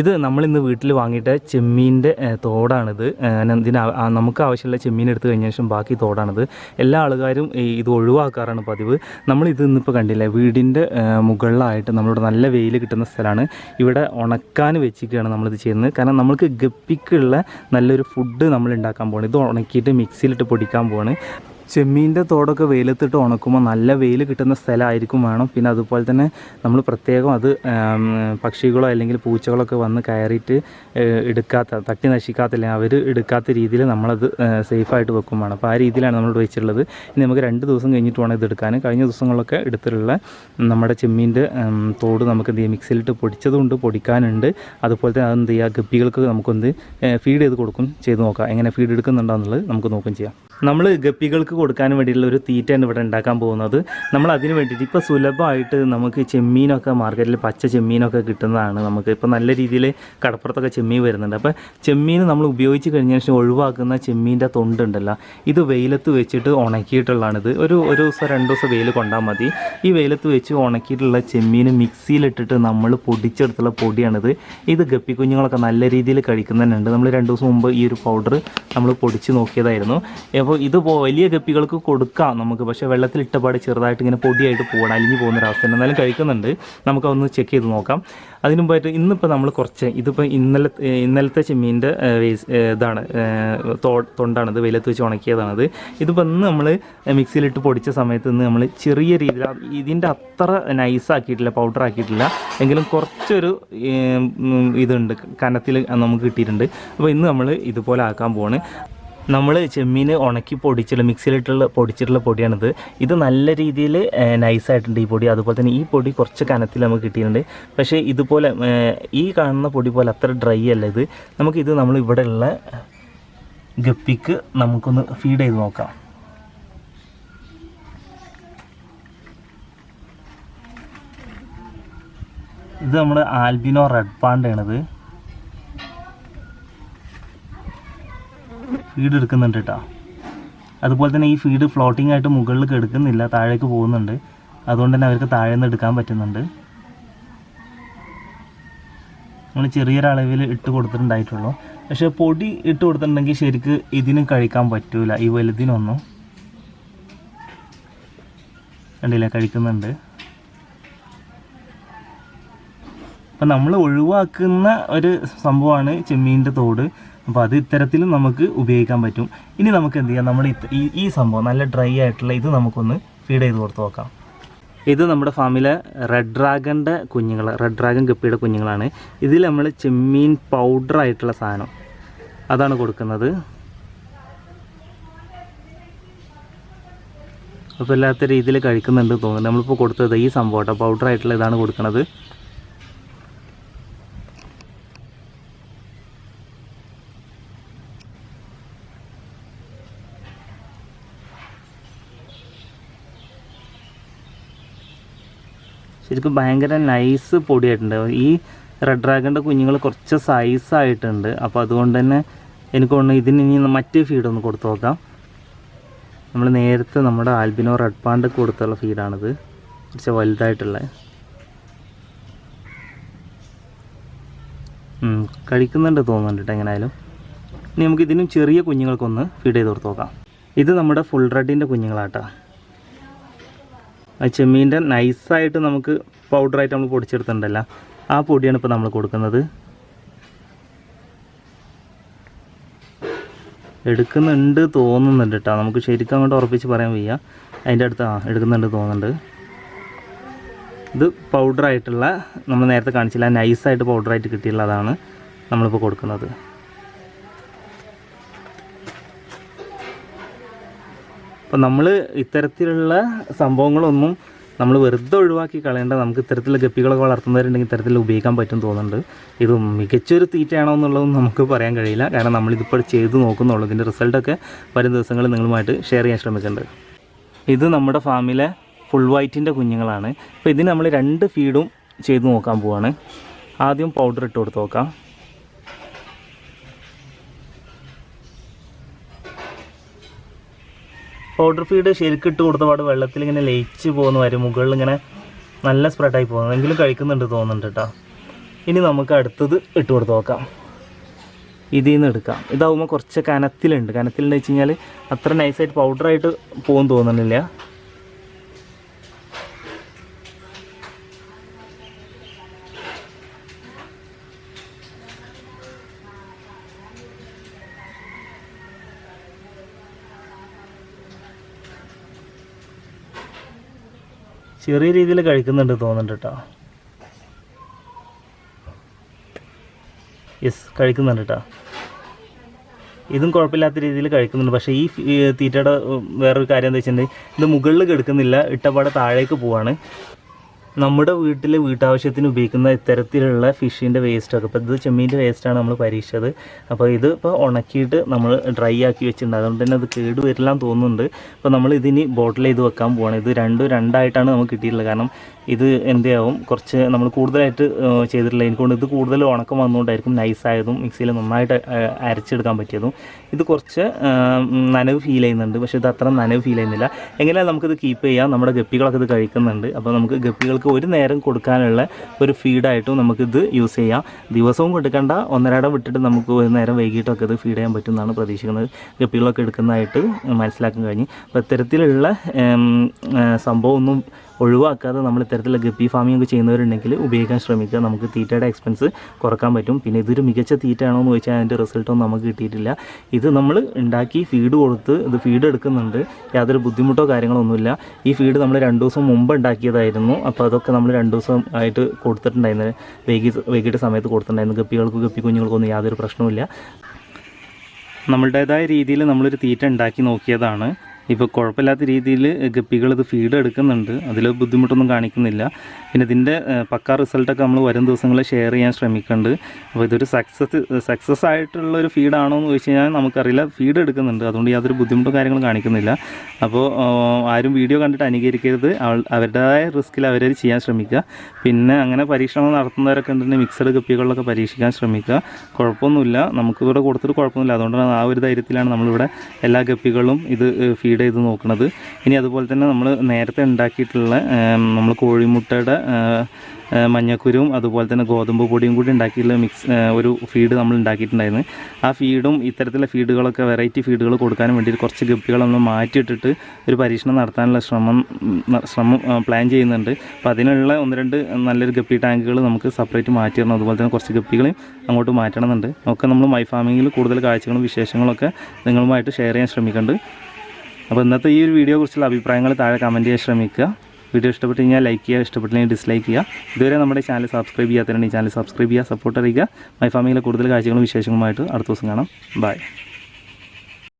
ഇത് നമ്മളിന്ന് വീട്ടിൽ വാങ്ങിയിട്ട് ചെമ്മീന്റെ തോടാണിത്. ഇതിന് നമുക്ക് ആവശ്യമുള്ള ചെമ്മീൻ എടുത്തു കഴിഞ്ഞ ശേഷം ബാക്കി തോടാണിത്. എല്ലാ ആൾക്കാരും ഇത് ഒഴിവാക്കാറാണ് പതിവ്. നമ്മൾ ഇത് ഇന്നിപ്പോൾ കണ്ടില്ലേ വീടിന്റെ മുകളിലായിട്ട് നമ്മളിവിടെ നല്ല വെയിൽ കിട്ടുന്ന സ്ഥലമാണ്. ഇവിടെ ഉണക്കാൻ വെച്ചിട്ടാണ് നമ്മളിത് ചെയ്യുന്നത്. കാരണം നമ്മൾക്ക് ഗപ്പിക്കുള്ള നല്ലൊരു ഫുഡ് നമ്മൾ ഉണ്ടാക്കാൻ പോകണം ഇത് ഉണക്കിയിട്ട് മിക്സിയിലിട്ട് പൊടിക്കാൻ പോവാണ്. ചെമ്മീന്റെ തോടൊക്കെ വെയിലത്തിട്ട് ഉണക്കുമ്പോൾ നല്ല വെയിൽ കിട്ടുന്ന സ്ഥലമായിരിക്കും വേണം. പിന്നെ അതുപോലെ തന്നെ നമ്മൾ പ്രത്യേകം അത് പക്ഷികളോ അല്ലെങ്കിൽ പൂച്ചകളൊക്കെ വന്ന് കയറിയിട്ട് എടുക്കാത്ത തട്ടി നശിക്കാത്തില്ല അവർ എടുക്കാത്ത രീതിയിൽ നമ്മളത് സേഫായിട്ട് വെക്കും വേണം. അപ്പോൾ ആ രീതിയിലാണ് നമ്മൾ വെച്ചിട്ടുള്ളത്. ഇനി നമുക്ക് രണ്ട് ദിവസം കഴിഞ്ഞിട്ട് വേണം ഇത് എടുക്കാൻ. കഴിഞ്ഞ ദിവസങ്ങളൊക്കെ എടുത്തിട്ടുള്ള നമ്മുടെ ചെമ്മീന്റെ തോട് നമുക്ക് എന്ത് ചെയ്യാം മിക്സിയിലിട്ട് പൊടിച്ചതുകൊണ്ട് പൊടിക്കാനുണ്ട്. അതുപോലെ തന്നെ അതെന്ത് ചെയ്യുക ഗപ്പികൾക്ക് നമുക്കൊന്ന് ഫീഡ് ചെയ്ത് കൊടുക്കും ചെയ്ത് നോക്കാം. എങ്ങനെ ഫീഡ് എടുക്കുന്നുണ്ടോ എന്നുള്ളത് നമുക്ക് നോക്കും ചെയ്യാം. നമ്മൾ ഗപ്പികൾക്ക് കൊടുക്കാൻ വേണ്ടിയിട്ടുള്ള ഒരു തീറ്റയാണ് ഇവിടെ ഉണ്ടാക്കാൻ പോകുന്നത്. നമ്മൾ അതിന് വേണ്ടിയിട്ട് ഇപ്പോൾ സുലഭമായിട്ട് നമുക്ക് ചെമ്മീനൊക്കെ മാർക്കറ്റിൽ പച്ച ചെമ്മീനൊക്കെ കിട്ടുന്നതാണ് നമുക്ക്. ഇപ്പോൾ നല്ല രീതിയിൽ കടപ്പുറത്തൊക്കെ ചെമ്മീൻ വരുന്നുണ്ട്. അപ്പോൾ ചെമ്മീൻ നമ്മൾ ഉപയോഗിച്ച് കഴിഞ്ഞ ശേഷം ഒഴിവാക്കുന്ന ചെമ്മീന്റെ തൊണ്ടുണ്ടല്ലോ ഇത് വെയിലത്ത് വെച്ചിട്ട് ഉണക്കിയിട്ടുള്ളതാണിത്. ഒരു ഒരു ദിവസം രണ്ട് ദിവസം വെയിൽ കൊണ്ടാൽ മതി. ഈ വെയിലത്ത് വെച്ച് ഉണക്കിയിട്ടുള്ള ചെമ്മീൻ മിക്സിയിലിട്ടിട്ട് നമ്മൾ പൊടിച്ചെടുത്തുള്ള പൊടിയാണിത്. ഇത് ഗപ്പി കുഞ്ഞുങ്ങളൊക്കെ നല്ല രീതിയിൽ കഴിക്കുന്നുണ്ട് നമ്മൾ രണ്ട് ദിവസം മുമ്പ് ഈ ഒരു പൗഡർ നമ്മൾ പൊടിച്ച് നോക്കിയതായിരുന്നു. അപ്പോൾ ഇത് വലിയ ഗപ്പികൾക്ക് കൊടുക്കാം നമുക്ക്. പക്ഷേ വെള്ളത്തിൽ ഇട്ടപാട് ചെറുതായിട്ട് ഇങ്ങനെ പൊടിയായിട്ട് പോകണം അലിഞ്ഞു അവസ്ഥ എന്നാലും കഴിക്കുന്നുണ്ട്. നമുക്കൊന്ന് ചെക്ക് ചെയ്ത് നോക്കാം. അതിനു മുമ്പായിട്ട് ഇന്നിപ്പോൾ നമ്മൾ കുറച്ച് ഇതിപ്പോൾ ഇന്നലെ ഇന്നലത്തെ ചെമ്മീന്റെ വേസ് ഇതാണ് തൊണ്ടാണിത് വെയിലത്ത് വെച്ച് ഉണക്കിയതാണത് ഇതിപ്പോൾ ഇന്ന് നമ്മൾ മിക്സിയിലിട്ട് പൊടിച്ച സമയത്ത് ഇന്ന് നമ്മൾ ചെറിയ രീതിയിൽ ഇതിന്റെ അത്ര നൈസ് ആക്കിയിട്ടില്ല പൗഡർ ആക്കിയിട്ടില്ല. എങ്കിലും കുറച്ചൊരു ഇതുണ്ട്. കനത്തിൽ നമുക്ക് കിട്ടിയിട്ടുണ്ട്. അപ്പോൾ ഇന്ന് നമ്മൾ ഇതുപോലെ ആക്കാൻ പോവാണ്. നമ്മൾ ചെമ്മീൻ ഉണക്കി പൊടിച്ചിട്ടുള്ള മിക്സിയിലിട്ടുള്ള പൊടിച്ചിട്ടുള്ള പൊടിയാണിത്. ഇത് നല്ല രീതിയിൽ നൈസായിട്ടുണ്ട് ഈ പൊടി. അതുപോലെ തന്നെ ഈ പൊടി കുറച്ച് കനത്തിൽ നമുക്ക് കിട്ടിയിട്ടുണ്ട്. പക്ഷേ ഇതുപോലെ ഈ കാണുന്ന പൊടി പോലെ അത്ര ഡ്രൈ അല്ല ഇത്. നമുക്കിത് നമ്മൾ ഇവിടെ ഉള്ള ഗപ്പിക്ക് നമുക്കൊന്ന് ഫീഡ് ചെയ്ത് നോക്കാം. ഇത് നമ്മുടെ ആൽബിനോ റെഡ് പാണ്ടയാണിത് ഫീഡ് എടുക്കുന്നുണ്ട് കേട്ടോ അതുപോലെ തന്നെ ഈ ഫീഡ് ഫ്ലോട്ടിംഗ് ആയിട്ട് മുകളിൽ എടുക്കുന്നില്ല താഴേക്ക് പോകുന്നുണ്ട്. അതുകൊണ്ട് തന്നെ അവർക്ക് താഴെ നിന്ന് എടുക്കാൻ പറ്റുന്നുണ്ട്. നമ്മൾ ചെറിയൊരളവിൽ ഇട്ട് കൊടുത്തിട്ടുണ്ടായിട്ടുള്ളൂ. പക്ഷേ പൊടി ഇട്ട് കൊടുത്തിട്ടുണ്ടെങ്കിൽ ശരിക്ക് ഇതിന് കഴിക്കാൻ പറ്റൂല ഈ വലുതിനൊന്നും. കണ്ടില്ല കഴിക്കുന്നുണ്ട്. അപ്പം നമ്മൾ ഒഴിവാക്കുന്ന ഒരു സംഭവമാണ് ചെമ്മീന്റെ തോട്. അപ്പോൾ അത് ഇത്തരത്തിലും നമുക്ക് ഉപയോഗിക്കാൻ പറ്റും. ഇനി നമുക്ക് എന്ത് ചെയ്യാം? നമ്മൾ ഈ സംഭവം നല്ല ഡ്രൈ ആയിട്ടുള്ള ഇത് നമുക്കൊന്ന് ഫീഡ് ചെയ്ത് കൊടുത്ത് നോക്കാം. ഇത് നമ്മുടെ ഫാമിലെ റെഡ് ഡ്രാഗന്റെ കുഞ്ഞുങ്ങൾ റെഡ് ഡ്രാഗൺ ഗപ്പിയുടെ കുഞ്ഞുങ്ങളാണ്. ഇതിൽ നമ്മൾ ചെമ്മീൻ പൗഡർ ആയിട്ടുള്ള സാധനം അതാണ് കൊടുക്കുന്നത്. അപ്പോൾ എല്ലാത്ത രീതിയിൽ കഴിക്കുന്നുണ്ട് തോന്നുന്നു. നമ്മളിപ്പോൾ കൊടുത്തത് ഈ സംഭവം പൗഡർ ആയിട്ടുള്ള ഇതാണ് കൊടുക്കുന്നത്. ശരിക്കും ഭയങ്കര നൈസ് പൊടിയായിട്ടുണ്ട്. ഈ റെഡ് ഡ്രാഗണിന്റെ കുഞ്ഞുങ്ങൾ കുറച്ച് സൈസായിട്ടുണ്ട് അപ്പോൾ അതുകൊണ്ട് തന്നെ എനിക്ക് തോന്നുന്നു ഇതിന് ഇനി മറ്റേ ഫീഡ് ഒന്ന് കൊടുത്തു നോക്കാം. നമ്മൾ നേരത്തെ നമ്മുടെ ആൽബിനോ റെഡ് പാണ്ട് കൊടുത്തുള്ള ഫീഡാണിത് കുറച്ച് വലുതായിട്ടുള്ള. കഴിക്കുന്നുണ്ട് തോന്നുന്നുണ്ട് എങ്ങനെയായാലും ഇനി നമുക്ക് ഇതിനും ചെറിയ കുഞ്ഞുങ്ങൾക്കൊന്ന് ഫീഡ് ചെയ്ത് കൊടുത്ത് നോക്കാം. ഇത് നമ്മുടെ ഫുൾ റെഡിന്റെ കുഞ്ഞുങ്ങളാട്ടോ. ചെമ്മീന്റെ നൈസായിട്ട് നമുക്ക് പൗഡറായിട്ട് നമ്മൾ പൊടിച്ചെടുത്തിട്ടുണ്ടല്ല. ആ പൊടിയാണ് ഇപ്പോൾ നമ്മൾ കൊടുക്കുന്നത്. എടുക്കുന്നുണ്ട് തോന്നുന്നുണ്ട് കേട്ടോ നമുക്ക് ശരിക്കും അങ്ങോട്ട് ഉറപ്പിച്ച് പറയാൻ വയ്യ. അതിന്റെ അടുത്ത് ആ എടുക്കുന്നുണ്ട് തോന്നുന്നുണ്ട്. ഇത് പൗഡറായിട്ടുള്ള നമ്മൾ നേരത്തെ കാണിച്ചില്ല നൈസായിട്ട് പൗഡറായിട്ട് കിട്ടിയുള്ളതാണ് നമ്മളിപ്പോൾ കൊടുക്കുന്നത്. അപ്പോൾ നമ്മൾ ഇത്തരത്തിലുള്ള സംഭവങ്ങളൊന്നും നമ്മൾ വെറുതെ ഒഴിവാക്കി കളയേണ്ട നമുക്ക് ഇത്തരത്തിലുള്ള ഗപ്പികളൊക്കെ വളർത്തുന്നവരുണ്ടെങ്കിൽ ഇത്തരത്തിൽ ഉപയോഗിക്കാൻ പറ്റും തോന്നുന്നുണ്ട്. ഇത് മികച്ചൊരു തീറ്റയാണോ എന്നുള്ളതൊന്നും നമുക്ക് പറയാൻ കഴിയില്ല. കാരണം നമ്മളിതിപ്പോൾ ചെയ്ത് നോക്കുന്നുള്ളൂ. ഇതിന്റെ റിസൾട്ടൊക്കെ വരും ദിവസങ്ങളിൽ നിങ്ങളുമായിട്ട് ഷെയർ ചെയ്യാൻ ശ്രമിക്കുന്നുണ്ട്. ഇത് നമ്മുടെ ഫാമിലെ ഫുൾ വൈറ്റിന്റെ കുഞ്ഞുങ്ങളാണ്. അപ്പോൾ ഇതിന് നമ്മൾ രണ്ട് ഫീഡും ചെയ്ത് നോക്കാൻ പോവാണ്. ആദ്യം പൗഡർ ഇട്ട് കൊടുത്ത് നോക്കാം. പൗഡർ ഫീഡ് ശരിക്കും ഇട്ട് കൊടുത്ത പാട് വെള്ളത്തിൽ ഇങ്ങനെ ലയിച്ച് പോകുന്ന വരും മുകളിൽ ഇങ്ങനെ നല്ല സ്പ്രെഡായി പോകുന്നു. എങ്കിലും കഴിക്കുന്നുണ്ട് തോന്നുന്നുണ്ട് കേട്ടോ ഇനി നമുക്ക് അടുത്തത് ഇട്ട് കൊടുത്ത് നോക്കാം. ഇതിൽ നിന്ന് എടുക്കാം. ഇതാവുമ്പോൾ കുറച്ച് കനത്തിലുണ്ട്. കനത്തിലുണ്ട് വെച്ച് കഴിഞ്ഞാൽ അത്ര നൈസായിട്ട് പൗഡറായിട്ട് പോകും തോന്നുന്നില്ല. ചെറിയ രീതിയിൽ കഴിക്കുന്നുണ്ട് തോന്നുന്നുണ്ട് കേട്ടോ യെസ് കഴിക്കുന്നുണ്ട് കേട്ടോ ഇതും കുഴപ്പമില്ലാത്ത രീതിയിൽ കഴിക്കുന്നുണ്ട്. പക്ഷേ ഈ തീറ്റയുടെ വേറൊരു കാര്യം എന്താ വെച്ചിട്ടുണ്ടെങ്കിൽ ഇത് മുകളിൽ കിടക്കുന്നില്ല ഇട്ടപാടെ താഴേക്ക് പോവാണ്. നമ്മുടെ വീട്ടിൽ വീട്ടാവശ്യത്തിന് ഉപയോഗിക്കുന്ന ഇത്തരത്തിലുള്ള ഫിഷിന്റെ വേസ്റ്റൊക്കെ ഇപ്പോൾ ഇത് ചെമ്മീന്റെ വേസ്റ്റാണ് നമ്മൾ പരീക്ഷിച്ചത്. അപ്പോൾ ഇത് ഇപ്പോൾ ഉണക്കിയിട്ട് നമ്മൾ ഡ്രൈ ആക്കി വെച്ചിട്ടുണ്ട്. അതുകൊണ്ട് തന്നെ അത് കേട് വരില്ലാന്ന് തോന്നുന്നുണ്ട്. അപ്പോൾ നമ്മൾ ഇതിനി ബോട്ടിൽ ചെയ്ത് വെക്കാൻ പോവാണ്. ഇത് രണ്ടും രണ്ടായിട്ടാണ് നമുക്ക് കിട്ടിയിട്ടുള്ളത്. കാരണം ഇത് എന്തെയാവും? കുറച്ച് നമ്മൾ കൂടുതലായിട്ട് ചെയ്തിട്ടില്ല. എനിക്കൊണ്ട് ഇത് കൂടുതൽ ഉണക്കം വന്നുകൊണ്ടായിരിക്കും നൈസായതും മിക്സിയിൽ നന്നായിട്ട് അരച്ചെടുക്കാൻ പറ്റിയതും. ഇത് കുറച്ച് നനവ് ഫീൽ ചെയ്യുന്നുണ്ട്. പക്ഷേ ഇത് അത്ര നനവ് ഫീൽ ചെയ്യുന്നില്ല. എങ്ങനെയാണ് നമുക്കിത് കീപ്പ് ചെയ്യാം. നമ്മുടെ ഗപ്പികളൊക്കെ ഇത് കഴിക്കുന്നുണ്ട്. അപ്പോൾ നമുക്ക് ഗപ്പികൾക്ക് ഒരു നേരം കൊടുക്കാനുള്ള ഒരു ഫീഡായിട്ടും നമുക്കിത് യൂസ് ചെയ്യാം. ദിവസവും കൊടുക്കേണ്ട. ഒന്നരാടം വിട്ടിട്ട് നമുക്ക് ഒരു നേരം വൈകിട്ടൊക്കെ ഇത് ഫീഡ് ചെയ്യാൻ പറ്റും എന്നാണ് പ്രതീക്ഷിക്കുന്നത്. ഗപ്പികളൊക്കെ എടുക്കുന്നതായിട്ട് മനസ്സിലാക്കാൻ കഴിഞ്ഞു. അപ്പോൾ ഇത്തരത്തിലുള്ള സംഭവമൊന്നും ഒഴിവാക്കാതെ നമ്മൾ ഇത്തരത്തിലുള്ള ഗപ്പി ഫാമിംഗ് ഒക്കെ ചെയ്യുന്നവരുണ്ടെങ്കിൽ ഉപയോഗിക്കാൻ ശ്രമിക്കുക. നമുക്ക് തീറ്റയുടെ എക്സ്പെൻസ് കുറയ്ക്കാൻ പറ്റും. പിന്നെ ഇതൊരു മികച്ച തീറ്റയാണോ എന്ന് ചോദിച്ചാൽ അതിന്റെ റിസൾട്ടൊന്നും നമുക്ക് കിട്ടിയിട്ടില്ല. ഇത് നമ്മൾ ഉണ്ടാക്കി ഫീഡ് കൊടുത്ത് ഇത് ഫീഡ് എടുക്കുന്നുണ്ട്. യാതൊരു ബുദ്ധിമുട്ടോ കാര്യങ്ങളോ ഒന്നുമില്ല ഈ ഫീഡ് നമ്മൾ രണ്ട് ദിവസം മുമ്പ് ഉണ്ടാക്കിയതായിരുന്നു. അപ്പോൾ അതൊക്കെ നമ്മൾ രണ്ട് ദിവസം ആയിട്ട് കൊടുത്തിട്ടുണ്ടായിരുന്നു. വൈകി വൈകിട്ട് സമയത്ത് കൊടുത്തിട്ടുണ്ടായിരുന്നു. ഗപ്പികൾക്കും ഗപ്പി കുഞ്ഞുങ്ങൾക്കൊന്നും യാതൊരു പ്രശ്നവുമില്ല. നമ്മളുടേതായ രീതിയിൽ നമ്മളൊരു തീറ്റ ഉണ്ടാക്കി നോക്കിയതാണ്. ഇപ്പോൾ കുഴപ്പമില്ലാത്ത രീതിയിൽ ഗപ്പികൾ ഇത് ഫീഡ് എടുക്കുന്നുണ്ട്. അതിൽ ബുദ്ധിമുട്ടൊന്നും കാണിക്കുന്നില്ല. പിന്നെ ഇതിന്റെ പക്ക റിസൾട്ടൊക്കെ നമ്മൾ വരും ദിവസങ്ങളിൽ ഷെയർ ചെയ്യാൻ ശ്രമിക്കുന്നുണ്ട് അപ്പോൾ ഇതൊരു സക്സസ് സക്സസ് ആയിട്ടുള്ള ഒരു ഫീഡാണോ എന്ന് ചോദിച്ചു കഴിഞ്ഞാൽ നമുക്കറിയില്ല. ഫീഡ് എടുക്കുന്നുണ്ട്. അതുകൊണ്ട് യാതൊരു ബുദ്ധിമുട്ടും കാര്യങ്ങളും കാണിക്കുന്നില്ല. അപ്പോൾ ആരും വീഡിയോ കണ്ടിട്ട് അനുകരിക്കരുത്. അവരുടേതായ റിസ്കിൽ അവർ ചെയ്യാൻ ശ്രമിക്കുക. പിന്നെ അങ്ങനെ പരീക്ഷണം നടത്തുന്നവരൊക്കെ ഉണ്ടെങ്കിൽ മിക്സഡ് ഗപ്പികളിലൊക്കെ പരീക്ഷിക്കാൻ ശ്രമിക്കുക. കുഴപ്പമൊന്നുമില്ല. നമുക്കിവിടെ കൊടുത്തിട്ട് കുഴപ്പമൊന്നുമില്ല. അതുകൊണ്ടാണ് ആ ഒരു ധൈര്യത്തിലാണ് നമ്മളിവിടെ എല്ലാ ഗപ്പികളും ഇത് ഫീഡ് ചെയ്ത് നോക്കുന്നത് ഇനി അതുപോലെ തന്നെ നമ്മൾ നേരത്തെ ഉണ്ടാക്കിയിട്ടുള്ള നമ്മൾ കോഴിമുട്ടയുടെ മഞ്ഞക്കുരുവും അതുപോലെ തന്നെ ഗോതമ്പ് പൊടിയും കൂടി ഉണ്ടാക്കിയിട്ടുള്ള മിക്സ് ഒരു ഫീഡ് നമ്മൾ ഉണ്ടാക്കിയിട്ടുണ്ടായിരുന്നു. ആ ഫീഡും ഇത്തരത്തിലുള്ള ഫീഡുകളൊക്കെ വെറൈറ്റി ഫീഡുകൾ കൊടുക്കാനും വേണ്ടി കുറച്ച് ഗപ്പികൾ നമ്മൾ മാറ്റിയിട്ടിട്ട് ഒരു പരീക്ഷണം നടത്താനുള്ള ശ്രമം ശ്രമം പ്ലാൻ ചെയ്യുന്നുണ്ട്. അപ്പോൾ അതിനുള്ള ഒന്ന് രണ്ട് നല്ലൊരു ഗപ്പി ടാങ്കുകൾ നമുക്ക് സെപ്പറേറ്റ് മാറ്റിയിടണം അതുപോലെ തന്നെ കുറച്ച് ഗപ്പികളെയും അങ്ങോട്ട് മാറ്റണമെന്നുണ്ട്. ഒക്കെ നമ്മൾ മൈ ഫാമിങ്ങിൽ കൂടുതൽ കാഴ്ചകളും വിശേഷങ്ങളൊക്കെ നിങ്ങളുമായിട്ട് ഷെയർ ചെയ്യാൻ ശ്രമിക്കുന്നുണ്ട്. അപ്പോൾ ഇന്നത്തെ ഈ ഒരു വീഡിയോ കുറിച്ചുള്ള അഭിപ്രായങ്ങൾ താഴെ കമന്റ് ചെയ്യാൻ ശ്രമിക്കുക. വീഡിയോ ഇഷ്ടപ്പെട്ട് കഴിഞ്ഞാൽ ലൈക്ക് ചെയ്യുക ഇഷ്ടപ്പെട്ടില്ലെങ്കിൽ ഡിസ്ലൈക്ക് ചെയ്യുക. ഇതുവരെ നമ്മുടെ ചാനൽ സബ്സ്ക്രൈബ് ചെയ്യാത്തവരുണ്ടെങ്കിൽ ചാനൽ സബ്സ്ക്രൈബ് ചെയ്യുക സപ്പോർട്ട് അറിയിക്കുക. മൈ ഫാമിങ്ങിലെ കൂടുതൽ കാഴ്ചകളും വിശേഷങ്ങളുമായിട്ട് അടുത്ത ദിവസം കാണാം. ബൈ